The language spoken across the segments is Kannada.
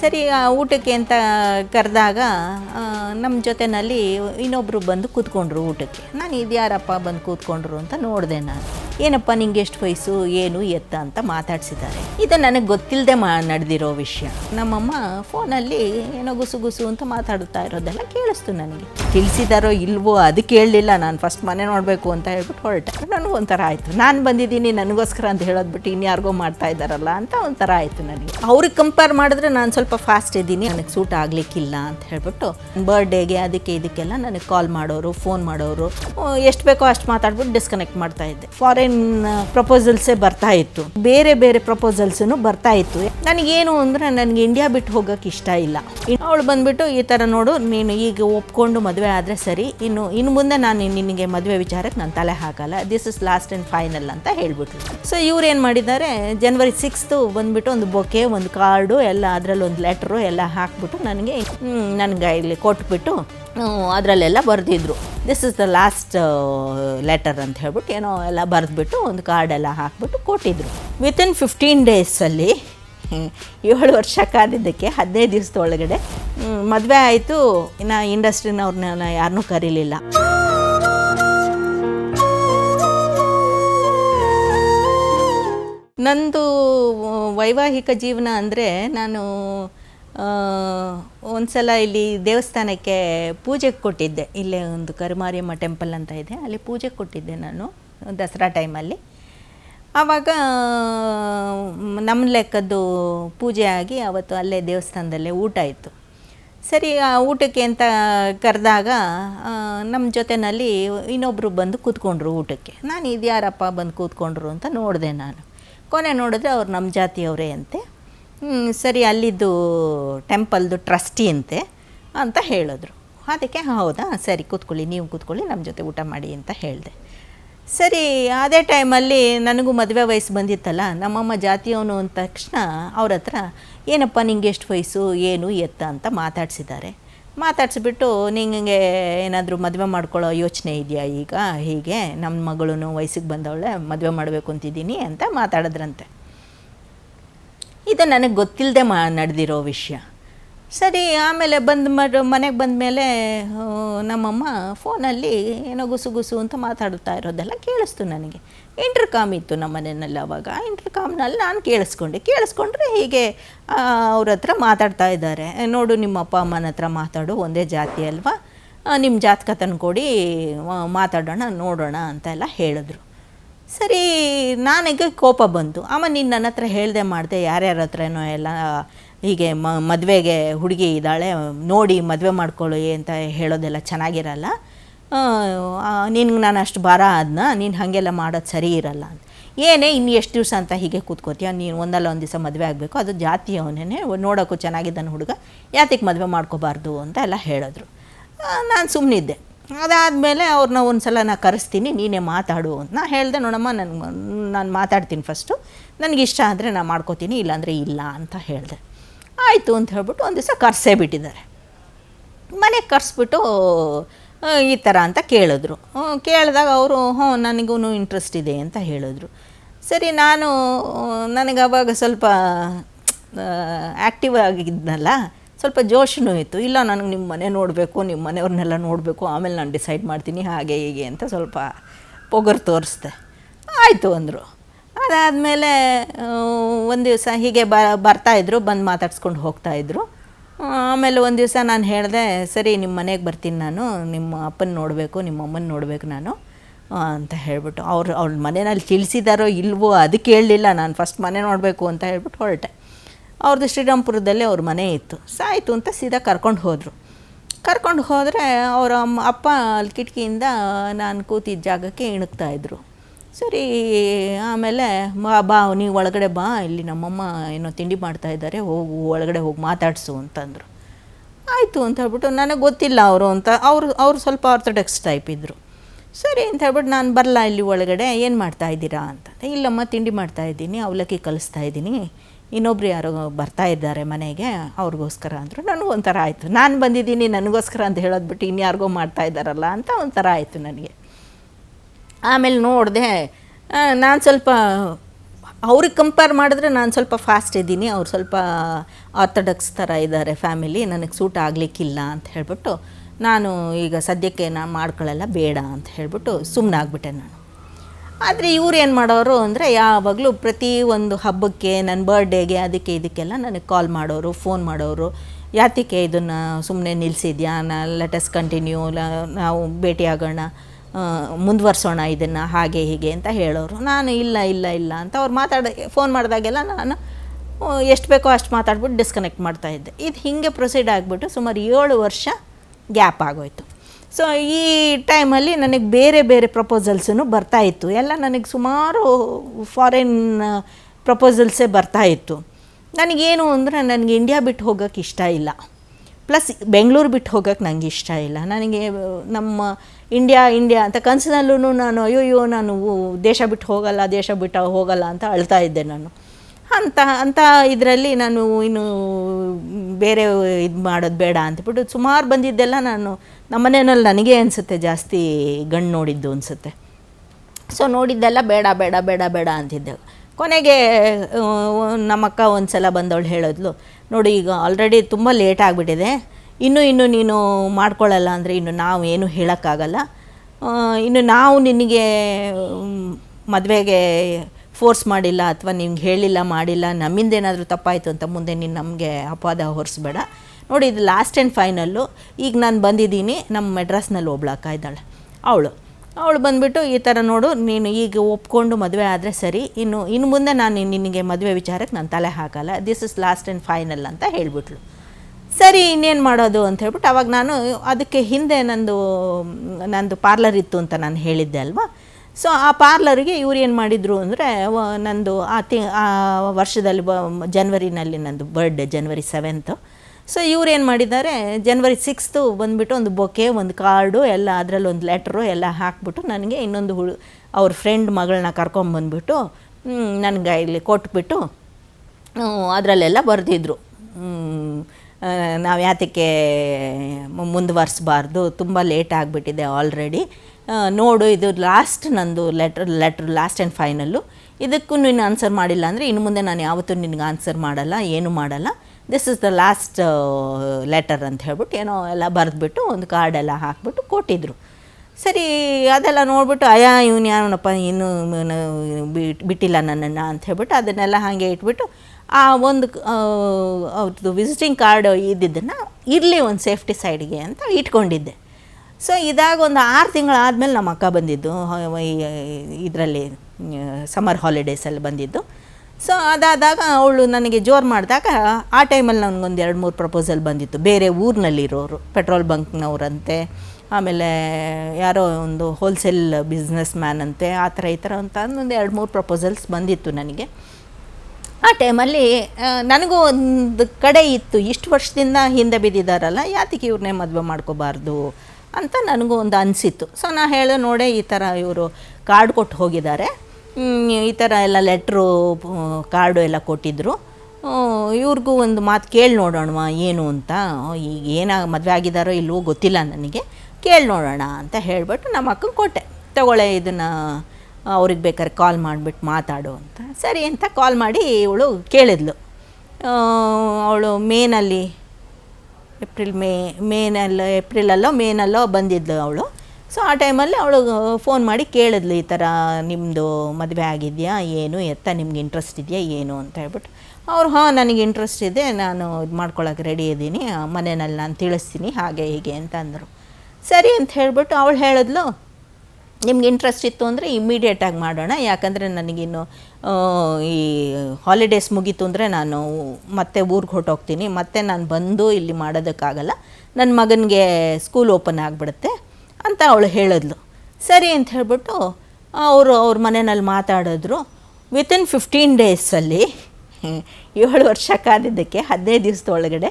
ಸರಿ ಊಟಕ್ಕೆ ಅಂತ ಕರೆದಾಗ ನಮ್ಮ ಜೊತೆಯಲ್ಲಿ ಇನ್ನೊಬ್ಬರು ಬಂದು ಕೂತ್ಕೊಂಡ್ರು ಊಟಕ್ಕೆ. ನಾನು ಇದ್ಯಾರಪ್ಪ ಬಂದು ಕೂತ್ಕೊಂಡ್ರು ಅಂತ ನೋಡಿದೆ ನಾನು. ಏನಪ್ಪ ನಿಂಗೆ ಎಷ್ಟು ವಯಸ್ಸು, ಏನು, ಎತ್ತ ಅಂತ ಮಾತಾಡ್ಸಿದ್ದಾರೆ. ಇದು ನನಗೆ ಗೊತ್ತಿಲ್ಲದೆ ಮಾ, ನಡೆದಿರೋ ವಿಷಯ. ನಮ್ಮಮ್ಮ ಫೋನಲ್ಲಿ ಏನೋ ಗುಸು ಗುಸು ಅಂತ ಮಾತಾಡುತ್ತಾ ಇರೋದೆಲ್ಲ ಕೇಳಿಸ್ತು ನನಗೆ. ತಿಳಿಸಿದಾರೋ ಇಲ್ವೋ ಅದು ಕೇಳಲಿಲ್ಲ. ನಾನು ಫಸ್ಟ್ ಮನೆ ನೋಡಬೇಕು ಅಂತ ಹೇಳ್ಬಿಟ್ಟು ಹೊರಟೆ. ನನಗೆ ಒಂಥರ ಆಯಿತು. ನಾನು ಬಂದಿದ್ದೀನಿ, ನನಗೋಸ್ಕರ ಅಂತ ಹೇಳೋದ್ಬಿಟ್ಟು ಇನ್ಯಾರಿಗೋ ಮಾಡ್ತಾ ಇದ್ದಾರಲ್ಲ ಅಂತ ಒಂಥರ ಆಯಿತು ನನಗೆ. ಅವ್ರಿಗೆ ಕಂಪೇರ್ ಮಾಡಿದ್ರೆ ನಾನು ಸ್ವಲ್ಪ ಫಾಸ್ಟ್ ಇದ್ದೀನಿ. ನನಗೆ ಸೂಟ್ ಆಗಲಿಕ್ಕಿಲ್ಲ ಅಂತ ಹೇಳ್ಬಿಟ್ಟು ಬರ್ಡೇಗೆ ಅದಕ್ಕೆ ಇದಕ್ಕೆಲ್ಲ ನನಗೆ ಕಾಲ್ ಮಾಡೋರು ಫೋನ್ ಮಾಡೋರು ಎಷ್ಟು ಬೇಕೋ ಅಷ್ಟು ಮಾತಾಡ್ಬಿಟ್ಟು ಡಿಸ್ಕನೆಕ್ಟ್ ಮಾಡ್ತಾ ಇದ್ದೆ. ಫಾರಿನ್ ಪ್ರಪೋಸಲ್ಸೇ ಬರ್ತಾ ಇತ್ತು? ಬೇರೆ ಬೇರೆ ಪ್ರಪೋಸಲ್ಸೂ ಬರ್ತಾ ಇತ್ತು. ನನಗೇನು ಅಂದರೆ ನನಗೆ ಇಂಡಿಯಾ ಬಿಟ್ಟು ಹೋಗೋಕೆ ಇಷ್ಟ ಇಲ್ಲ. ಅವಳು ಬಂದ್ಬಿಟ್ಟು ಈ ಥರ ನೋಡು, ನೀನು ಈಗ ಒಪ್ಕೊಂಡು ಮದುವೆ ಆದರೆ ಸರಿ. ಇನ್ನು ಇನ್ನು ಮುಂದೆ ನಾನು ನಿನಗೆ ಮದುವೆ ವಿಚಾರಕ್ಕೆ ನಾನು ತಲೆ ಹಾಕಲ್ಲ. This is last and final ಅಂತ ಹೇಳಿಬಿಟ್ರು. ಸೊ ಇವ್ರು ಏನು ಮಾಡಿದ್ದಾರೆ ಜನವರಿ ಸಿಕ್ಸ್ತು ಬಂದ್ಬಿಟ್ಟು ಒಂದು ಬೊಕೆ ಒಂದು ಕಾರ್ಡು ಎಲ್ಲ ಅದರಲ್ಲಿ ಒಂದು ಲೆಟ್ರು ಎಲ್ಲ ಹಾಕ್ಬಿಟ್ಟು ನನಗೆ ನನಗೆ ಇಲ್ಲಿ ಕೊಟ್ಬಿಟ್ಟು ಅದರಲ್ಲೆಲ್ಲ ಬರೆದಿದ್ರು. This is the last letter ಅಂತ ಹೇಳ್ಬಿಟ್ಟು ಏನೋ ಎಲ್ಲ ಬರೆದ್ಬಿಟ್ಟು ಒಂದು ಕಾರ್ಡೆಲ್ಲ ಹಾಕ್ಬಿಟ್ಟು ಕೊಟ್ಟಿದ್ರು. ವಿತಿನ್ ಫಿಫ್ಟೀನ್ ಡೇಸಲ್ಲಿ ಏಳು ವರ್ಷ ಕಾದಿದ್ದಕ್ಕೆ ಹದಿನೈದು ದಿವಸದ ಒಳಗಡೆ ಮದುವೆ ಆಯಿತು. ಇನ್ನು ಇಂಡಸ್ಟ್ರಿನವ್ರನ್ನ ಯಾರನ್ನೂ ಕರೀಲಿಲ್ಲ. ನಂದು ವೈವಾಹಿಕ ಜೀವನ ಅಂದರೆ ನಾನು ಒಂದು ಸಲ ಇಲ್ಲಿ ದೇವಸ್ಥಾನಕ್ಕೆ ಪೂಜೆಗೆ ಕೊಟ್ಟಿದ್ದೆ. ಇಲ್ಲೇ ಒಂದು ಕರುಮಾರಿಯಮ್ಮ ಟೆಂಪಲ್ ಅಂತ ಇದೆ. ಅಲ್ಲಿ ಪೂಜೆಗೆ ಕೊಟ್ಟಿದ್ದೆ ನಾನು ದಸರಾ ಟೈಮಲ್ಲಿ ಆವಾಗ ನಮ್ಮ ಲೆಕ್ಕದ್ದು ಪೂಜೆ ಆಗಿ ಅವತ್ತು ಅಲ್ಲೇ ದೇವಸ್ಥಾನದಲ್ಲೇ ಊಟ ಇತ್ತು ಸರಿ, ಆ ಊಟಕ್ಕೆ ಅಂತ ಕರೆದಾಗ ನಮ್ಮ ಜೊತೆಯಲ್ಲಿ ಇನ್ನೊಬ್ಬರು ಬಂದು ಕೂತ್ಕೊಂಡ್ರು ಊಟಕ್ಕೆ. ನಾನು ಇದ್ಯಾರಪ್ಪ ಬಂದು ಕೂತ್ಕೊಂಡ್ರು ಅಂತ ನೋಡಿದೆ ನಾನು. ಕೊನೆ ನೋಡಿದ್ರೆ ಅವ್ರು ನಮ್ಮ ಜಾತಿಯವರೇ ಅಂತೆ. ಸರಿ, ಅಲ್ಲಿದ್ದು ಟೆಂಪಲ್ದು ಟ್ರಸ್ಟಿ ಅಂತೆ ಅಂತ ಹೇಳಿದ್ರು. ಅದಕ್ಕೆ ಹೌದಾ? ಸರಿ, ಕೂತ್ಕೊಳ್ಳಿ, ನೀವು ಕೂತ್ಕೊಳ್ಳಿ, ನಮ್ಮ ಜೊತೆ ಊಟ ಮಾಡಿ ಅಂತ ಹೇಳಿದೆ. ಸರಿ, ಅದೇ ಟೈಮಲ್ಲಿ ನನಗೂ ಮದುವೆ ವಯಸ್ಸು ಬಂದಿತ್ತಲ್ಲ, ನಮ್ಮಮ್ಮ ಜಾತಿಯವನು ಅಂದ ತಕ್ಷಣ ಅವ್ರ ಹತ್ರ, ಏನಪ್ಪ ನಿಂಗೆ ಎಷ್ಟು ವಯಸ್ಸು, ಏನು, ಎತ್ತ ಅಂತ ಮಾತಾಡಿಸಿದ್ದಾರೆ. ಮಾತಾಡ್ಸಿಬಿಟ್ಟು, ನಿಂಗೆ ಏನಾದರೂ ಮದುವೆ ಮಾಡ್ಕೊಳ್ಳೋ ಯೋಚನೆ ಇದೆಯಾ ಈಗ? ಹೀಗೆ ನಮ್ಮ ಮಗಳೂ ವಯಸ್ಸಿಗೆ ಬಂದವಳೆ ಮದುವೆ ಮಾಡಬೇಕು ಅಂತಿದ್ದೀನಿ ಅಂತ ಮಾತಾಡಿದ್ರಂತೆ. ಇದು ನನಗೆ ಗೊತ್ತಿಲ್ಲದೆ ಮಾ ನಡೆದಿರೋ ವಿಷಯ. ಸರಿ, ಆಮೇಲೆ ಬಂದು ಮರ, ಮನೆಗೆ ಬಂದ ಮೇಲೆ ನಮ್ಮಮ್ಮ ಫೋನಲ್ಲಿ ಏನೋ ಗುಸು ಗುಸು ಅಂತ ಮಾತಾಡ್ತಾ ಇರೋದೆಲ್ಲ ಕೇಳಿಸ್ತು ನನಗೆ. ಇಂಟರ್ ಕಾಮ್ ಇತ್ತು ನಮ್ಮ ಮನೆಯಲ್ಲಿ ಅವಾಗ. ಇಂಟರ್ ಕಾಮ್ನಲ್ಲಿ ನಾನು ಕೇಳಿಸ್ಕೊಂಡೆ. ಕೇಳಿಸ್ಕೊಂಡ್ರೆ ಹೀಗೆ ಅವ್ರ ಹತ್ರ ಮಾತಾಡ್ತಾ ಇದ್ದಾರೆ. ನೋಡು, ನಿಮ್ಮ ಅಪ್ಪ ಅಮ್ಮನ ಹತ್ರ ಮಾತಾಡು, ಒಂದೇ ಜಾತಿ ಅಲ್ವಾ? ನಿಮ್ಮ ಜಾತಕ ತಂದ್ಕೊಡಿ ಮಾತಾಡೋಣ, ನೋಡೋಣ ಅಂತೆಲ್ಲ ಹೇಳಿದ್ರು. ಸರಿ, ನನಗೆ ಕೋಪ ಬಂತು. ಅಮ್ಮ, ನೀನು ನನ್ನ ಹತ್ರ ಹೇಳ್ದೆ ಮಾಡಿದೆ, ಯಾರ್ಯಾರ ಹತ್ರನೋ ಎಲ್ಲ ಹೀಗೆ ಮ, ಮದುವೆಗೆ ಹುಡುಗಿ ಇದ್ದಾಳೆ, ನೋಡಿ ಮದುವೆ ಮಾಡ್ಕೊಳ್ಳಿ ಅಂತ ಹೇಳೋದೆಲ್ಲ ಚೆನ್ನಾಗಿರಲ್ಲ. ನಿನಗೆ ನಾನು ಅಷ್ಟು ಭಾರ ಅದನ್ನ ನೀನು ಹಾಗೆಲ್ಲ ಮಾಡೋದು ಸರಿ ಇರಲ್ಲ ಅಂತ. ಏನೇ, ಇನ್ನು ಎಷ್ಟು ದಿವಸ ಅಂತ ಹೀಗೆ ಕೂತ್ಕೋತೀಯ? ನೀನು ಒಂದಲ್ಲ ಒಂದು ದಿವಸ ಮದುವೆ ಆಗಬೇಕು, ಅದು ಜಾತಿಯವನೇ ನೋಡೋಕ್ಕೂ ಚೆನ್ನಾಗಿದ್ದಾನೆ ಹುಡುಗ ಯಾತಕ್ಕೆ ಮದುವೆ ಮಾಡ್ಕೋಬಾರ್ದು ಅಂತ ಎಲ್ಲ ಹೇಳಿದ್ರು. ನಾನು ಸುಮ್ಮನಿದ್ದೆ ಅದಾದಮೇಲೆ ಅವ್ರನ್ನ ಒಂದು ಸಲ ನಾನು ಕರೆಸ್ತೀನಿ, ನೀನೇ ಮಾತಾಡು ಅಂತ. ನಾ ಹೇಳಿದೆ, ನೋಡಮ್ಮ ನನಗೆ ನಾನು ಮಾತಾಡ್ತೀನಿ ಫಸ್ಟು ನನಗೆ ಇಷ್ಟ ಆದರೆ ನಾನು ಮಾಡ್ಕೋತೀನಿ, ಇಲ್ಲಾಂದರೆ ಇಲ್ಲ ಅಂತ ಹೇಳಿದೆ. ಆಯಿತು ಅಂತ ಹೇಳ್ಬಿಟ್ಟು ಒಂದು ದಿವಸ ಕರೆಸೇ ಬಿಟ್ಟಿದ್ದಾರೆ. ಮನೆಗೆ ಕರೆಸ್ಬಿಟ್ಟು ಈ ಥರ ಅಂತ ಕೇಳಿದ್ರು. ಕೇಳಿದಾಗ ಅವರು, ಹ್ಞೂ ನನಗೂ ಇಂಟ್ರೆಸ್ಟ್ ಇದೆ ಅಂತ ಹೇಳಿದ್ರು. ಸರಿ, ನಾನು ನನಗೆ ಅವಾಗ ಸ್ವಲ್ಪ ಆ್ಯಕ್ಟಿವ್ ಆಗಿದ್ನಲ್ಲ ಸ್ವಲ್ಪ ಜೋಶನೂ ಇತ್ತು. ಇಲ್ಲ, ನನಗೆ ನಿಮ್ಮ ಮನೆ ನೋಡಬೇಕು ನಿಮ್ಮ ಮನೆಯವ್ರನ್ನೆಲ್ಲ ನೋಡಬೇಕು, ಆಮೇಲೆ ನಾನು ಡಿಸೈಡ್ ಮಾಡ್ತೀನಿ, ಹಾಗೆ ಹೀಗೆ ಅಂತ ಸ್ವಲ್ಪ ಪೊಗರು ತೋರಿಸ್ದೆ. ಆಯಿತು ಅಂದರು. ಅದಾದಮೇಲೆ ಒಂದು ದಿವಸ ಹೀಗೆ ಬ ಬರ್ತಾಯಿದ್ರು ಬಂದು ಮಾತಾಡ್ಸ್ಕೊಂಡು ಹೋಗ್ತಾಯಿದ್ರು ಆಮೇಲೆ ಒಂದು ದಿವಸ ನಾನು ಹೇಳಿದೆ, ಸರಿ ನಿಮ್ಮ ಮನೆಗೆ ಬರ್ತೀನಿ ನಾನು ನಿಮ್ಮ ಅಪ್ಪನ ನೋಡಬೇಕು ನಿಮ್ಮ ಅಮ್ಮನ ನೋಡಬೇಕು ನಾನು ಅಂತ ಹೇಳಿಬಿಟ್ಟು ಅವ್ರು ಅವ್ರ ಮನೆಯಲ್ಲಿ ತಿಳಿಸಿದಾರೋ ಇಲ್ವೋ ಅದಕ್ಕೆ ಹೇಳಲಿಲ್ಲ ನಾನು ಫಸ್ಟ್ ಮನೆ ನೋಡಬೇಕು ಅಂತ ಹೇಳ್ಬಿಟ್ಟು ಹೊರಟೆ. ಅವ್ರದ್ದು ಶ್ರೀರಾಮ್ಪುರದಲ್ಲೇ ಅವ್ರ ಮನೆ ಇತ್ತು. ಸಾಯಿತು ಅಂತ ಸೀದಾ ಕರ್ಕೊಂಡು ಹೋದರು. ಕರ್ಕೊಂಡು ಹೋದರೆ ಅವರ ಅಪ್ಪ ಅಲ್ಲಿ ಕಿಟಕಿಯಿಂದ ನಾನು ಕೂತಿದ್ದ ಜಾಗಕ್ಕೆ ಇಣುಕ್ತಾ ಇದ್ರು. ಸರಿ, ಆಮೇಲೆ ಬಾ ಬಾ, ನೀವು ಒಳಗಡೆ ಬಾ, ಇಲ್ಲಿ ನಮ್ಮಮ್ಮ ಏನೋ ತಿಂಡಿ ಮಾಡ್ತಾ ಇದ್ದಾರೆ, ಹೋಗು, ಒಳಗಡೆ ಹೋಗಿ, ಮಾತಾಡಿಸು ಅಂತಂದರು. ಆಯಿತು ಅಂತ ಹೇಳ್ಬಿಟ್ಟು, ನನಗೆ ಗೊತ್ತಿಲ್ಲ ಅವರು ಅಂತ, ಅವರು ಅವರು ಸ್ವಲ್ಪ ಆರ್ಥೋಡಾಕ್ಸ್ ಟೈಪ್ ಇದ್ದರು ಸರಿ ಅಂತ ಹೇಳ್ಬಿಟ್ಟು, ನಾನು ಬರಲ್ಲ ಇಲ್ಲಿ ಒಳಗಡೆ, ಏನು ಮಾಡ್ತಾ ಇದ್ದೀರಾ ಅಂತ. ಇಲ್ಲಮ್ಮ, ತಿಂಡಿ ಮಾಡ್ತಾ ಇದ್ದೀನಿ, ಅವಲಕ್ಕಿ ಕಲಿಸ್ತಾ ಇದ್ದೀನಿ. ಇನ್ನೊಬ್ರು ಯಾರೋ ಬರ್ತಾ ಇದ್ದಾರೆ ಮನೆಗೆ, ಅವ್ರಿಗೋಸ್ಕರ ಅಂದರು, ನನಗೂ ಒಂಥರ ಆಯಿತು. ನಾನು ಬಂದಿದ್ದೀನಿ, ನನಗೋಸ್ಕರ ಅಂತ ಹೇಳೋದು ಬಿಟ್ಟು ಇನ್ಯಾರಿಗೋ ಮಾಡ್ತಾ ಇದ್ದಾರಲ್ಲ ಅಂತ ಒಂಥರ ಆಯಿತು ನನಗೆ. ಆಮೇಲೆ ನೋಡಿದೆ ನಾನು ಸ್ವಲ್ಪ, ಅವ್ರಿಗೆ ಕಂಪೇರ್ ಮಾಡಿದ್ರೆ ನಾನು ಸ್ವಲ್ಪ ಫಾಸ್ಟ್ ಇದ್ದೀನಿ. ಅವ್ರು ಸ್ವಲ್ಪ ಆರ್ಥಡಕ್ಸ್ ಥರ ಇದ್ದಾರೆ ಫ್ಯಾಮಿಲಿ ನನಗೆ ಸೂಟ್ ಆಗಲಿಕ್ಕಿಲ್ಲ ಅಂತ ಹೇಳ್ಬಿಟ್ಟು, ನಾನು ಈಗ ಸದ್ಯಕ್ಕೆ ನಾನು ಮಾಡ್ಕೊಳ್ಳಲ್ಲ ಬೇಡ ಅಂತ ಹೇಳ್ಬಿಟ್ಟು ಸುಮ್ಮನೆ ಆಗ್ಬಿಟ್ಟೆ ನಾನು. ಆದರೆ ಇವ್ರು ಏನು ಮಾಡೋರು ಅಂದರೆ, ಯಾವಾಗಲೂ ಪ್ರತಿ ಒಂದು ಹಬ್ಬಕ್ಕೆ ನನ್ನ ಬರ್ಡೇಗೆ ಅದಕ್ಕೆ ಇದಕ್ಕೆಲ್ಲ ನನಗೆ ಕಾಲ್ ಮಾಡೋರು ಫೋನ್ ಮಾಡೋರು. ಯಾತಿಕೆ ಇದನ್ನು ಸುಮ್ಮನೆ ನಿಲ್ಲಿಸಿದ್ಯಾ ನಾ ಲೆಟಸ್ ಕಂಟಿನ್ಯೂ ನಾವು ಭೇಟಿಯಾಗೋಣ ಮುಂದುವರ್ಸೋಣ ಇದನ್ನು ಹಾಗೆ ಹೀಗೆ ಅಂತ ಹೇಳೋರು. ನಾನು ಇಲ್ಲ ಇಲ್ಲ ಇಲ್ಲ ಅಂತ ಅವ್ರು ಮಾತಾಡ ಫೋನ್ ಮಾಡಿದಾಗೆಲ್ಲ ನಾನು ಎಷ್ಟು ಬೇಕೋ ಅಷ್ಟು ಮಾತಾಡ್ಬಿಟ್ಟು ಡಿಸ್ಕನೆಕ್ಟ್ ಮಾಡ್ತಾಯಿದ್ದೆ ಇದು ಹೀಗೆ ಪ್ರೊಸೀಡ್ ಆಗಿಬಿಟ್ಟು ಸುಮಾರು ಏಳು ವರ್ಷ ಗ್ಯಾಪ್ ಆಗೋಯ್ತು. ಸೊ ಈ ಟೈಮಲ್ಲಿ ನನಗೆ ಬೇರೆ ಬೇರೆ ಪ್ರಪೋಸಲ್ಸೂ ಬರ್ತಾ ಇತ್ತು. ಎಲ್ಲ ನನಗೆ ಸುಮಾರು ಫಾರಿನ್ ಪ್ರಪೋಸಲ್ಸೇ ಬರ್ತಾ ಇತ್ತು. ನನಗೇನು ಅಂದರೆ ನನಗೆ ಇಂಡಿಯಾ ಬಿಟ್ಟು ಹೋಗೋಕ್ಕೆ ಇಷ್ಟ ಇಲ್ಲ. ಪ್ಲಸ್ ಬೆಂಗಳೂರು ಬಿಟ್ಟು ಹೋಗೋಕ್ಕೆ ನನಗೆ ಇಷ್ಟ ಇಲ್ಲ. ನನಗೆ, ನಮ್ಮ ಇಂಡಿಯಾ ಇಂಡಿಯಾ ಅಂತ ಕನಸಿನಲ್ಲೂ ನಾನು ಅಯ್ಯೋ ನಾನು ದೇಶ ಬಿಟ್ಟು ಹೋಗಲ್ಲ, ದೇಶ ಬಿಟ್ಟು ಹೋಗಲ್ಲ ಅಂತ ಅಳ್ತಾ ಇದ್ದೆ ನಾನು. ಅಂತ ಅಂತ ಇದರಲ್ಲಿ ನಾನು ಇನ್ನು ಬೇರೆ ಇದು ಮಾಡೋದು ಬೇಡ ಅಂತಬಿಟ್ಟು ಸುಮಾರು ಬಂದಿದ್ದೆಲ್ಲ ನಾನು ನಮ್ಮನೆಯಲ್ಲಿ ನನಗೆ ಅನಿಸುತ್ತೆ ಜಾಸ್ತಿ ಗಂಡು ನೋಡಿದ್ದು ಅನಿಸುತ್ತೆ. ಸೊ ನೋಡಿದ್ದೆಲ್ಲ ಬೇಡ ಬೇಡ ಬೇಡ ಬೇಡ ಅಂತಿದ್ದೆ ಕೊನೆಗೆ ನಮ್ಮಕ್ಕ ಒಂದು ಸಲ ಬಂದವಳು ಹೇಳಿದ್ಲು, ನೋಡಿ ಈಗ ಆಲ್ರೆಡಿ ತುಂಬ ಲೇಟ್ ಆಗಿಬಿಟ್ಟಿದೆ. ಇನ್ನೂ ಇನ್ನೂ ನೀನು ಮಾಡ್ಕೊಳ್ಳಲ್ಲ ಅಂದರೆ ಇನ್ನು ನಾವು ಏನು ಹೇಳೋಕ್ಕಾಗಲ್ಲ. ಇನ್ನು ನಾವು ನಿನಗೆ ಮದುವೆಗೆ ಫೋರ್ಸ್ ಮಾಡಿಲ್ಲ ಅಥವಾ ನಿಮ್ಗೆ ಹೇಳಿಲ್ಲ, ಮಾಡಿಲ್ಲ, ನಮ್ಮಿಂದ ಏನಾದರೂ ತಪ್ಪಾಯಿತು ಅಂತ ಮುಂದೆ ನೀನು ನಮಗೆ ಅಪವಾದ ಹೊರಿಸ್ಬೇಡ. ನೋಡಿ, ಇದು ಲಾಸ್ಟ್ ಆ್ಯಂಡ್ ಫೈನಲ್ಲು ಈಗ ನಾನು ಬಂದಿದ್ದೀನಿ ನಮ್ಮ ಮೆಡ್ರಾಸ್ನಲ್ಲಿ ಒಬ್ಳಾಕ ಇದ್ದಾಳೆ. ಅವಳು ಅವಳು ಬಂದುಬಿಟ್ಟು ಈ ಥರ ನೋಡು, ನೀನು ಈಗ ಒಪ್ಕೊಂಡು ಮದುವೆ ಆದರೆ ಸರಿ, ಇನ್ನು ಇನ್ನು ಮುಂದೆ ನಾನು ನಿನಗೆ ಮದುವೆ ವಿಚಾರಕ್ಕೆ ನಾನು ತಲೆ ಹಾಕಲ್ಲ. This is last and final ಅಂತ ಹೇಳಿಬಿಟ್ಲು ಸರಿ, ಇನ್ನೇನು ಮಾಡೋದು ಅಂತ ಹೇಳ್ಬಿಟ್ಟು ಅವಾಗ ನಾನು ಅದಕ್ಕೆ ಹಿಂದೆ ನಂದು ನಂದು ಪಾರ್ಲರ್ ಇತ್ತು ಅಂತ ನಾನು ಹೇಳಿದ್ದೆ ಅಲ್ವಾ? ಸೊ ಆ ಪಾರ್ಲರಿಗೆ ಇವ್ರು ಏನು ಮಾಡಿದರು ಅಂದರೆ ನಂದು ಆ ತಿ, ಆ ವರ್ಷದಲ್ಲಿ ಬ ಜನ್ವರಿನಲ್ಲಿ ನಂದು ಬರ್ಡೇ ಜನ್ವರಿ ಸೆವೆಂತು ಸೊ ಇವ್ರು ಏನು ಮಾಡಿದ್ದಾರೆ ಜನ್ವರಿ ಸಿಕ್ಸ್ತು ಬಂದುಬಿಟ್ಟು ಒಂದು ಬೊಕೆ ಒಂದು ಕಾರ್ಡು ಎಲ್ಲ ಅದರಲ್ಲಿ ಒಂದು ಲೆಟ್ರು ಎಲ್ಲ ಹಾಕ್ಬಿಟ್ಟು ನನಗೆ ಇನ್ನೊಂದು ಹುಳು, ಅವ್ರ ಫ್ರೆಂಡ್ ಮಗಳನ್ನ ಕರ್ಕೊಂಬಂದ್ಬಿಟ್ಟು ನನಗೆ ಇಲ್ಲಿ ಕೊಟ್ಬಿಟ್ಟು ಅದರಲ್ಲೆಲ್ಲ ಬರೆದಿದ್ರು. ನಾವು ಯಾತಕ್ಕೆ ಮುಂದುವರ್ಸ್ಬಾರ್ದು, ತುಂಬ ಲೇಟ್ ಆಗಿಬಿಟ್ಟಿದೆ ಆಲ್ರೆಡಿ ನೋಡು, ಇದು ಲಾಸ್ಟ್ ನಂದು letter letter last and final ಇದಕ್ಕೂ ನೀನು ಆನ್ಸರ್ ಮಾಡಿಲ್ಲ ಅಂದರೆ ಇನ್ನು ಮುಂದೆ ನಾನು ಯಾವತ್ತೂ ನಿನಗೆ ಆನ್ಸರ್ ಮಾಡಲ್ಲ, ಏನು ಮಾಡಲ್ಲ. This is the last letter ಅಂತ ಹೇಳ್ಬಿಟ್ಟು ಏನೋ ಎಲ್ಲ ಬರೆದ್ಬಿಟ್ಟು ಒಂದು ಕಾರ್ಡೆಲ್ಲ ಹಾಕ್ಬಿಟ್ಟು ಕೊಟ್ಟಿದ್ರು. ಸರಿ, ಅದೆಲ್ಲ ನೋಡ್ಬಿಟ್ಟು, ಅಯ್ಯ, ಇವನು ಯಾವನಪ್ಪ, ಇನ್ನೂ ಬಿಟ್ಟಿಲ್ಲ ನನ್ನನ್ನು ಅಂತ ಹೇಳ್ಬಿಟ್ಟು ಅದನ್ನೆಲ್ಲ ಹಾಗೆ ಇಟ್ಬಿಟ್ಟು ಆ ಒಂದು ಅವ್ರದ್ದು ವಿಸಿಟಿಂಗ್ ಕಾರ್ಡ್ ಇದ್ದಿದ್ದನ್ನು ಇರಲಿ ಒಂದು ಸೇಫ್ಟಿ ಸೈಡ್ಗೆ ಅಂತ ಇಟ್ಕೊಂಡಿದ್ದೆ. ಸೊ ಇದಾಗ ಒಂದು ಆರು ತಿಂಗಳಾದಮೇಲೆ ನಮ್ಮ ಅಕ್ಕ ಬಂದಿದ್ದು ಇದರಲ್ಲಿ ಸಮ್ಮರ್ ಹಾಲಿಡೇಸಲ್ಲಿ ಬಂದಿದ್ದು. ಸೊ ಅದಾದಾಗ ಅವಳು ನನಗೆ ಜೋರು ಮಾಡಿದಾಗ ಆ ಟೈಮಲ್ಲಿ ನನಗೊಂದು ಎರಡು ಮೂರು ಪ್ರಪೋಸಲ್ ಬಂದಿತ್ತು. ಬೇರೆ ಊರಿನಲ್ಲಿರೋರು ಪೆಟ್ರೋಲ್ ಬಂಕ್ನವರಂತೆ, ಆಮೇಲೆ ಯಾರೋ ಒಂದು ಹೋಲ್ಸೇಲ್ ಬಿಸ್ನೆಸ್ ಮ್ಯಾನ್ ಅಂತೆ, ಆ ಥರ ಈ ಥರ ಅಂತ ಒಂದು ಎರಡು ಮೂರು ಪ್ರಪೋಸಲ್ಸ್ ಬಂದಿತ್ತು ನನಗೆ. ಆ ಟೈಮಲ್ಲಿ ನನಗೂ ಒಂದು ಕಡೆ ಇತ್ತು. ಇಷ್ಟು ವರ್ಷದಿಂದ ಹಿಂದೆ ಬಿದ್ದಿದ್ದಾರಲ್ಲ ಯಾತಕ್ಕೆ ಇವ್ರನ್ನೇ ಮದುವೆ ಮಾಡ್ಕೋಬಾರ್ದು? ಅಂತ ನನಗೂ ಒಂದು ಅನಿಸಿತ್ತು. ಸೊ ನಾ ಹೇಳೋ ನೋಡೆ ಈ ಥರ ಇವರು ಕಾರ್ಡ್ ಕೊಟ್ಟು ಹೋಗಿದ್ದಾರೆ. ಈ ಥರ ಎಲ್ಲ ಲೆಟ್ರು ಕಾರ್ಡು ಎಲ್ಲ ಕೊಟ್ಟಿದ್ದರು ಇವ್ರಿಗೂ ಒಂದು ಮಾತು ಕೇಳಿ ನೋಡೋಣ ಏನು ಅಂತ. ಈಗ ಏನ ಮದುವೆ ಆಗಿದ್ದಾರೋ ಇಲ್ವೋ ಗೊತ್ತಿಲ್ಲ ನನಗೆ. ಕೇಳಿ ನೋಡೋಣ ಅಂತ ಹೇಳಿಬಿಟ್ಟು ನಮ್ಮ ಅಕ್ಕಂಗೆ ಕೊಟ್ಟೆ. ತಗೊಳ್ಳೆ, ಇದನ್ನು ಅವ್ರಿಗೆ ಬೇಕಾದ್ರೆ ಕಾಲ್ ಮಾಡಿಬಿಟ್ಟು ಮಾತಾಡು ಅಂತ. ಸರಿ ಅಂತ ಕಾಲ್ ಮಾಡಿ ಇವಳು ಕೇಳಿದ್ಲು. ಅವಳು ಮೇನಲ್ಲಿ ಏಪ್ರಿಲ್ ಮೇ, ಮೇನಲ್ಲೋ, ಏಪ್ರಿಲಲ್ಲೋ, ಮೇನಲ್ಲೋ ಬಂದಿದ್ಲು ಅವಳು. ಸೊ ಆ ಟೈಮಲ್ಲಿ ಅವಳು ಫೋನ್ ಮಾಡಿ ಕೇಳಿದ್ಲು, ಈ ಥರ ನಿಮ್ಮದು ಮದುವೆ ಆಗಿದೆಯಾ? ಏನು? ಎತ್ತ ನಿಮ್ಗೆ ಇಂಟ್ರೆಸ್ಟ್ ಇದೆಯಾ? ಏನು? ಅಂತ ಹೇಳ್ಬಿಟ್ಟು. ಅವ್ರು, ಹಾಂ, ನನಗೆ ಇಂಟ್ರೆಸ್ಟ್ ಇದೆ. ನಾನು ಇದು ಮಾಡ್ಕೊಳಕ್ಕೆ ರೆಡಿ ಇದ್ದೀನಿ. ಮನೆಯಲ್ಲಿ ನಾನು ತಿಳಿಸ್ತೀನಿ. ಹಾಗೆ ಹೀಗೆ ಅಂತ ಅಂದರು. ಸರಿ ಅಂತ ಹೇಳ್ಬಿಟ್ಟು ಅವಳು ಹೇಳಿದ್ಲು ನಿಮ್ಗೆ ಇಂಟ್ರೆಸ್ಟ್ ಇತ್ತು ಅಂದರೆ ಇಮ್ಮಿಡಿಯೇಟಾಗಿ ಮಾಡೋಣ. ಯಾಕಂದರೆ ನನಗಿನ್ನು ಈ ಹಾಲಿಡೇಸ್ ಮುಗೀತು ಅಂದರೆ ನಾನು ಮತ್ತೆ ಊರಿಗೆ ಹೊರಟೋಗ್ತೀನಿ. ಮತ್ತೆ ನಾನು ಬಂದು ಇಲ್ಲಿ ಮಾಡೋದಕ್ಕಾಗಲ್ಲ. ನನ್ನ ಮಗನಿಗೆ ಸ್ಕೂಲ್ ಓಪನ್ ಆಗಿಬಿಡುತ್ತೆ ಅಂತ ಅವಳು ಹೇಳಿದ್ಲು. ಸರಿ ಅಂತ ಹೇಳಿಬಿಟ್ಟು, ಅವರು ಅವ್ರ ಮನೆಯಲ್ಲಿ ಮಾತಾಡಿದ್ರು. ವಿತಿನ್ ಫಿಫ್ಟೀನ್ ಡೇಸಲ್ಲಿ ಏಳು ವರ್ಷ ಕಾದಿದ್ದಕ್ಕೆ ಹದಿನೈದು ದಿವಸದ ಒಳಗಡೆ,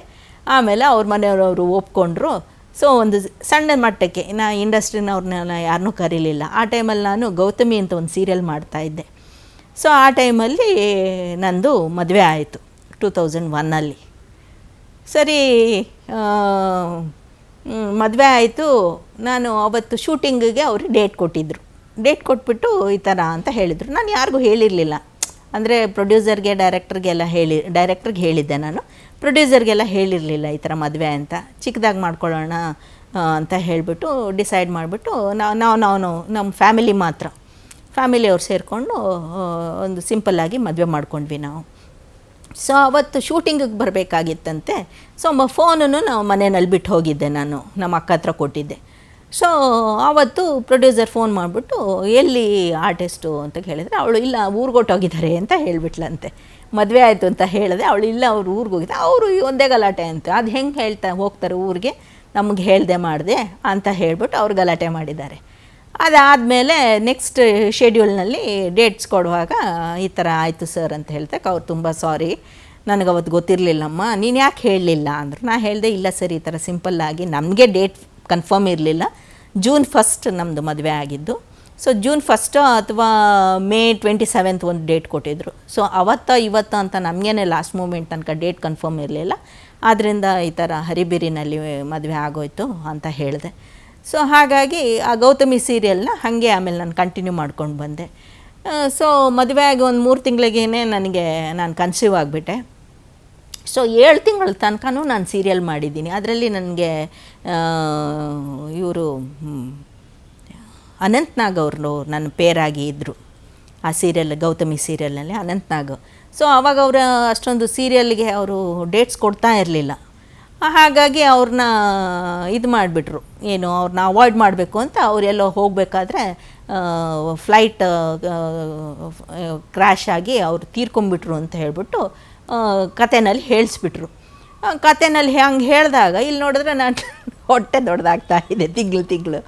ಆಮೇಲೆ ಅವ್ರ ಮನೆಯವರು ಒಪ್ಕೊಂಡ್ರು. ಸೊ ಒಂದು ಸಣ್ಣ ಮಟ್ಟಕ್ಕೆ ನಾ ಇಂಡಸ್ಟ್ರಿನವ್ರನ್ನೆಲ್ಲ ಯಾರನ್ನೂ ಕರೀಲಿಲ್ಲ. ಆ ಟೈಮಲ್ಲಿ ನಾನು ಗೌತಮಿ ಅಂತ ಒಂದು ಸೀರಿಯಲ್ ಮಾಡ್ತಾಯಿದ್ದೆ ಸೊ ಆ ಟೈಮಲ್ಲಿ ನಂದು ಮದುವೆ ಆಯಿತು, ಟೂ ತೌಸಂಡ್ ಒನ್ನಲ್ಲಿ. ಸರಿ ಮದುವೆ ಆಯಿತು. ನಾನು ಅವತ್ತು ಶೂಟಿಂಗಿಗೆ ಅವರು ಡೇಟ್ ಕೊಟ್ಟಿದ್ದರು ಡೇಟ್ ಕೊಟ್ಬಿಟ್ಟು ಈ ಥರ ಅಂತ ಹೇಳಿದರು. ನಾನು ಯಾರಿಗೂ ಹೇಳಿರಲಿಲ್ಲ. ಅಂದರೆ ಪ್ರೊಡ್ಯೂಸರ್ಗೆ ಡೈರೆಕ್ಟರ್ಗೆಲ್ಲ ಹೇಳಿ ಡೈರೆಕ್ಟ್ರಿಗೆ ಹೇಳಿದ್ದೆ ನಾನು. ಪ್ರೊಡ್ಯೂಸರ್ಗೆಲ್ಲ ಹೇಳಿರಲಿಲ್ಲ ಈ ಥರ ಮದುವೆ ಅಂತ. ಚಿಕ್ಕದಾಗಿ ಮಾಡ್ಕೊಳ್ಳೋಣ ಅಂತ ಹೇಳಿಬಿಟ್ಟು ಡಿಸೈಡ್ ಮಾಡಿಬಿಟ್ಟು ನಾವು ನಾವು ನಾವು ನಮ್ಮ ಫ್ಯಾಮಿಲಿ ಮಾತ್ರ. ಫ್ಯಾಮಿಲಿಯವ್ರು ಸೇರಿಕೊಂಡು ಒಂದು ಸಿಂಪಲ್ಲಾಗಿ ಮದುವೆ ಮಾಡ್ಕೊಂಡ್ವಿ ನಾವು. ಸೊ ಅವತ್ತು ಶೂಟಿಂಗಿಗೆ ಬರಬೇಕಾಗಿತ್ತಂತೆ. ಸೊ ಫೋನನ್ನು ನಾವು ಮನೆಯಲ್ಲಿ ಬಿಟ್ಟು ಹೋಗಿದ್ದೆ ನಾನು. ನಮ್ಮ ಅಕ್ಕ ಹತ್ರ ಕೊಟ್ಟಿದ್ದೆ. ಸೊ ಆವತ್ತು ಪ್ರೊಡ್ಯೂಸರ್ ಫೋನ್ ಮಾಡಿಬಿಟ್ಟು, ಎಲ್ಲಿ ಆರ್ಟಿಸ್ಟು ಅಂತ ಕೇಳಿದರೆ, ಅವಳು ಇಲ್ಲ ಊರಿಗೊಟ್ಟೋಗಿದ್ದಾರೆ ಅಂತ ಹೇಳಿಬಿಟ್ಲಂತೆ. ಮದುವೆ ಆಯಿತು ಅಂತ ಹೇಳಿದೆ, ಅವಳು ಇಲ್ಲ, ಅವ್ರು ಊರಿಗೆ ಹೋಗಿದ್ದೆ ಅವರು ಒಂದೇ ಗಲಾಟೆ ಅಂತ, ಅದು ಹೆಂಗೆ ಹೇಳ್ತಾ ಹೋಗ್ತಾರೆ ಊರಿಗೆ? ನಮಗೆ ಹೇಳ್ದೆ ಮಾಡಿದೆ ಅಂತ ಹೇಳಿಬಿಟ್ಟು ಅವ್ರು ಗಲಾಟೆ ಮಾಡಿದ್ದಾರೆ. ಅದಾದಮೇಲೆ ನೆಕ್ಸ್ಟ್ ಶೆಡ್ಯೂಲ್ನಲ್ಲಿ ಡೇಟ್ಸ್ ಕೊಡುವಾಗ ಈ ಥರ ಆಯಿತು ಸರ್ ಅಂತ ಹೇಳ್ತಕ್ಕೆ, ಅವ್ರು ತುಂಬ ಸಾರಿ ನನಗೆ ಅವತ್ತು ಗೊತ್ತಿರಲಿಲ್ಲಮ್ಮ. ನೀನು ಯಾಕೆ ಹೇಳಲಿಲ್ಲ ಅಂದರು. ನಾನು ಹೇಳಿದೆ, ಇಲ್ಲ ಸರ್ ಈ ಥರ ಸಿಂಪಲ್ಲಾಗಿ ನಮಗೆ ಡೇಟ್ ಕನ್ಫರ್ಮ್ ಇರಲಿಲ್ಲ. ಜೂನ್ ಫಸ್ಟ್ ನಮ್ಮದು ಮದುವೆ ಆಗಿದ್ದು. ಸೊ ಜೂನ್ ಫಸ್ಟು ಅಥವಾ ಮೇ ಟ್ವೆಂಟಿ ಸೆವೆಂತ್ ಒಂದು ಡೇಟ್ ಕೊಟ್ಟಿದ್ದರು ಸೊ ಅವತ್ತ, ಇವತ್ತ ಅಂತ ನಮಗೇನೆ ಲಾಸ್ಟ್ ಮೂಮೆಂಟ್ ತನಕ ಡೇಟ್ ಕನ್ಫರ್ಮ್ ಇರಲಿಲ್ಲ. ಆದ್ದರಿಂದ ಈ ಥರ ಹರಿಬಿರಿನಲ್ಲಿ ಮದುವೆ ಆಗೋಯ್ತು ಅಂತ ಹೇಳಿದೆ. ಸೊ ಹಾಗಾಗಿ ಆ ಗೌತಮಿ ಸೀರಿಯಲ್ನ ಹಾಗೆ ಆಮೇಲೆ ನಾನು ಕಂಟಿನ್ಯೂ ಮಾಡ್ಕೊಂಡು ಬಂದೆ. ಸೊ ಮದುವೆ ಆಗಿ ಒಂದು ಮೂರು ತಿಂಗಳಿಗೇನೆ ನನಗೆ ನಾನು ಕನ್ಸೀವ್ ಆಗಿಬಿಟ್ಟೆ. ಸೊ ಏಳು ತಿಂಗಳ ತನಕನೂ ನಾನು ಸೀರಿಯಲ್ ಮಾಡಿದ್ದೀನಿ. ಅದರಲ್ಲಿ ನನಗೆ ಇವರು ಅನಂತ್ನಾಗ್ ಅವರು ನನ್ನ ಪೇರಾಗಿ ಇದ್ದರು ಆ ಸೀರಿಯಲ್, ಗೌತಮಿ ಸೀರಿಯಲ್ನಲ್ಲಿ ಅನಂತ್ನಾಗ್ ಸೊ ಆವಾಗ ಅವರ ಅಷ್ಟೊಂದು ಸೀರಿಯಲ್ಗೆ ಅವರು ಡೇಟ್ಸ್ ಕೊಡ್ತಾ ಇರಲಿಲ್ಲ. ಹಾಗಾಗಿ ಅವ್ರನ್ನ ಇದು ಮಾಡಿಬಿಟ್ರು. ಏನು ಅವ್ರನ್ನ ಅವಾಯ್ಡ್ ಮಾಡಬೇಕು ಅಂತ ಅವರೆಲ್ಲೋ ಹೋಗಬೇಕಾದ್ರೆ ಫ್ಲೈಟ್ ಕ್ರ್ಯಾಶ್ ಆಗಿ ಅವ್ರು ತೀರ್ಕೊಂಬಿಟ್ರು ಅಂತ ಹೇಳಿಬಿಟ್ಟು ಕತೆನಲ್ಲಿ ಹೇಳಿಸ್ಬಿಟ್ರು. ಕತೆನಲ್ಲಿ ಹಂಗೆ ಹೇಳಿದಾಗ ಇಲ್ಲಿ ನೋಡಿದ್ರೆ ನಾನು ಹೊಟ್ಟೆ ದೊಡ್ಡದಾಗ್ತಾ ಇದೆ, ತಿಂಗಳು ತಿಂಗಳು.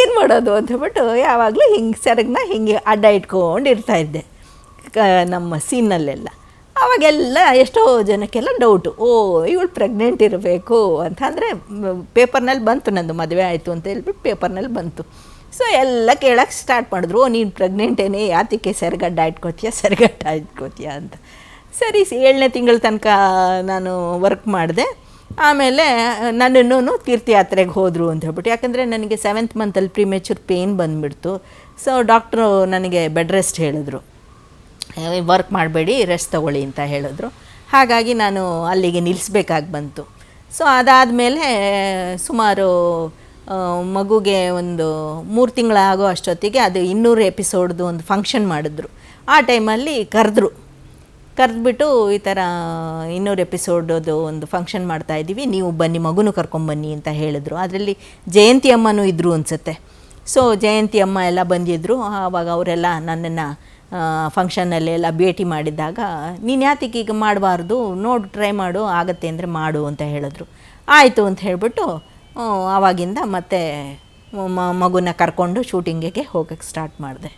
ಏನು ಮಾಡೋದು ಅಂತ ಹೇಳ್ಬಿಟ್ಟು ಯಾವಾಗಲೂ ಹಿಂಗೆ ಸೆರಗನ್ನ ಹಿಂಗೆ ಅಡ್ಡ ಇಟ್ಕೊಂಡು ಇರ್ತಾಯಿದ್ದೆ ಕ, ನಮ್ಮ ಸೀನಲ್ಲೆಲ್ಲ. ಅವಾಗೆಲ್ಲ ಎಷ್ಟೋ ಜನಕ್ಕೆಲ್ಲ ಡೌಟು ಓ, ಇವಳು ಪ್ರೆಗ್ನೆಂಟ್ ಇರಬೇಕು ಅಂತ ಅಂದರೆ ಪೇಪರ್ನಲ್ಲಿ ಬಂತು ನಂದು, ಮದುವೆ ಆಯಿತು ಅಂತ ಹೇಳ್ಬಿಟ್ಟು ಪೇಪರ್ನಲ್ಲಿ ಬಂತು. ಸೊ ಎಲ್ಲ ಕೇಳೋಕ್ಕೆ ಸ್ಟಾರ್ಟ್ ಮಾಡಿದ್ರು, ಓ, ನೀನು ಪ್ರೆಗ್ನೆಂಟೇನೆ ಯಾತಕ್ಕೆ ಸೆರಗಡ್ಡ ಇಟ್ಕೋತೀಯ ಸೆರಗಡ್ಡ ಇಟ್ಕೋತೀಯ ಅಂತ. ಸರಿ ಏಳನೇ ತಿಂಗಳ ತನಕ ನಾನು ವರ್ಕ್ ಮಾಡಿದೆ. ಆಮೇಲೆ ನನ್ನನ್ನು ತೀರ್ಥಯಾತ್ರೆಗೆ ಹೋದರು ಅಂತ ಹೇಳ್ಬಿಟ್ಟು. ಯಾಕಂದರೆ ನನಗೆ ಸೆವೆಂತ್ ಮಂತಲ್ಲಿ ಪ್ರಿಮೆಚೂರ್ ಪೇಯ್ನ್ ಬಂದುಬಿಡ್ತು. ಸೊ ಡಾಕ್ಟ್ರು ನನಗೆ ಬೆಡ್ ರೆಸ್ಟ್ ಹೇಳಿದ್ರು. ವರ್ಕ್ ಮಾಡಬೇಡಿ ರೆಸ್ಟ್ ತಗೊಳ್ಳಿ ಅಂತ ಹೇಳಿದ್ರು. ಹಾಗಾಗಿ ನಾನು ಅಲ್ಲಿಗೆ ನಿಲ್ಲಿಸ್ಬೇಕಾಗಿ ಬಂತು. ಸೊ ಅದಾದಮೇಲೆ, ಸುಮಾರು ಮಗುಗೆ ಒಂದು ಮೂರು ತಿಂಗಳಾಗೋ ಅಷ್ಟೊತ್ತಿಗೆ ಅದು ಇನ್ನೂರು ಎಪಿಸೋಡ್ದು ಒಂದು ಫಂಕ್ಷನ್ ಮಾಡಿದ್ರು. ಆ ಟೈಮಲ್ಲಿ ಕರೆದ್ರು. ಕರೆದ್ಬಿಟ್ಟು ಈ ಥರ ಇನ್ನೂರು ಎಪಿಸೋಡದು ಒಂದು ಫಂಕ್ಷನ್ ಮಾಡ್ತಾ ಇದ್ದೀವಿ. ನೀವು ಬನ್ನಿ, ಮಗುನೂ ಕರ್ಕೊಂಬನ್ನಿ ಅಂತ ಹೇಳಿದ್ರು. ಅದರಲ್ಲಿ ಜಯಂತಿ ಅಮ್ಮನೂ ಇದ್ದರು ಅನಿಸುತ್ತೆ. ಸೊ ಜಯಂತಿ ಅಮ್ಮ ಎಲ್ಲ ಬಂದಿದ್ದರು ಆವಾಗ ಅವರೆಲ್ಲ ನನ್ನನ್ನು ಫಂಕ್ಷನಲ್ಲಿ ಎಲ್ಲ ಭೇಟಿ ಮಾಡಿದಾಗ, ನೀನು ಯಾತಿಗೆ ಈಗ ಮಾಡಬಾರ್ದು? ನೋಡು ಟ್ರೈ ಮಾಡು. ಆಗತ್ತೆ ಅಂದರೆ ಮಾಡು ಅಂತ ಹೇಳಿದ್ರು. ಆಯಿತು ಅಂತ ಹೇಳಿಬಿಟ್ಟು ಆವಾಗಿಂದ ಮತ್ತೆ ಮಗುನ ಕರ್ಕೊಂಡು ಶೂಟಿಂಗಿಗೆ ಹೋಗೋಕ್ಕೆ ಸ್ಟಾರ್ಟ್ ಮಾಡಿದೆ.